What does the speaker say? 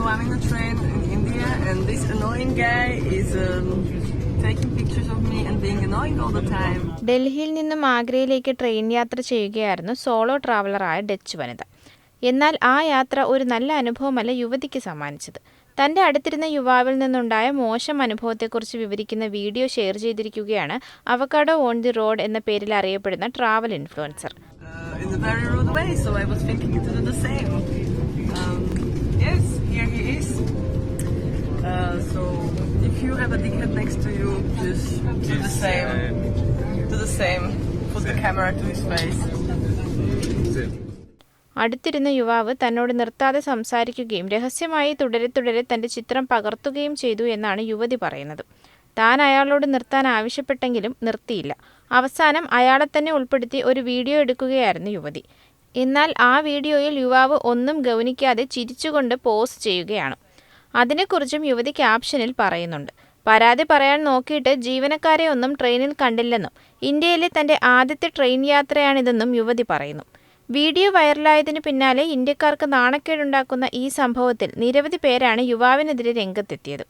In a train in India, and this annoying guy is um, taking pictures of me and being annoying all the time. ഡൽഹിയിൽ നിന്നും ആഗ്രയിലേക്ക് train യാത്ര ചെയ്യുകയായിരുന്നു solo ട്രാവലറായ Dutch വനിത. എന്നാൽ ആ യാത്ര ഒരു നല്ല അനുഭവമല്ല യുവതിക്ക് സമ്മാനിച്ചത്. തന്റെ അടുത്തിരുന്ന യുവാവിൽ നിന്നുണ്ടായ മോശം അനുഭവത്തെക്കുറിച്ച് വിവരിക്കുന്ന വീഡിയോ ഷെയർ ചെയ്തിരിക്കുകയാണ് അവക്കാഡോ ഓൺ ദി റോഡ് എന്ന പേരിൽ അറിയപ്പെടുന്ന travel influencer. You have a dickhead next to you, just do the same. Do the same. Put the camera to his face. അടുത്തിരുന്ന യുവാവ് തന്നോട് നിർത്താതെ സംസാരിക്കുകയും രഹസ്യമായി തുടരെ തുടരെ തന്റെ ചിത്രം പകർത്തുകയും ചെയ്തു എന്നാണ് യുവതി പറയുന്നത് താൻ അയാളോട് നിർത്താൻ ആവശ്യപ്പെട്ടെങ്കിലും നിർത്തിയില്ല അവസാനം അയാളെ തന്നെ ഉൾപ്പെടുത്തി ഒരു വീഡിയോ എടുക്കുകയായിരുന്നു യുവതി എന്നാൽ ആ വീഡിയോയിൽ യുവാവ് ഒന്നും ഗൗനിക്കാതെ ചിരിച്ചുകൊണ്ട് പോസ് ചെയ്യുകയാണ് അതിനെക്കുറിച്ചും യുവതി ക്യാപ്ഷനിൽ പറയുന്നുണ്ട്. പരാതി പറയാൻ നോക്കിയിട്ട് ജീവനക്കാരെ ഒന്നും ട്രെയിനിൽ കണ്ടില്ലെന്നും ഇന്ത്യയിലെ തന്റെ ആദ്യത്തെ ട്രെയിൻ യാത്രയാണിതെന്നും യുവതി പറയുന്നു. വീഡിയോ വൈറലായതിനു പിന്നാലെ ഇന്ത്യക്കാർക്ക് നാണക്കേടുണ്ടാക്കുന്ന ഈ സംഭവത്തിൽ നിരവധി പേരാണ് യുവാവിനെതിരെ രംഗത്തെത്തിയത്.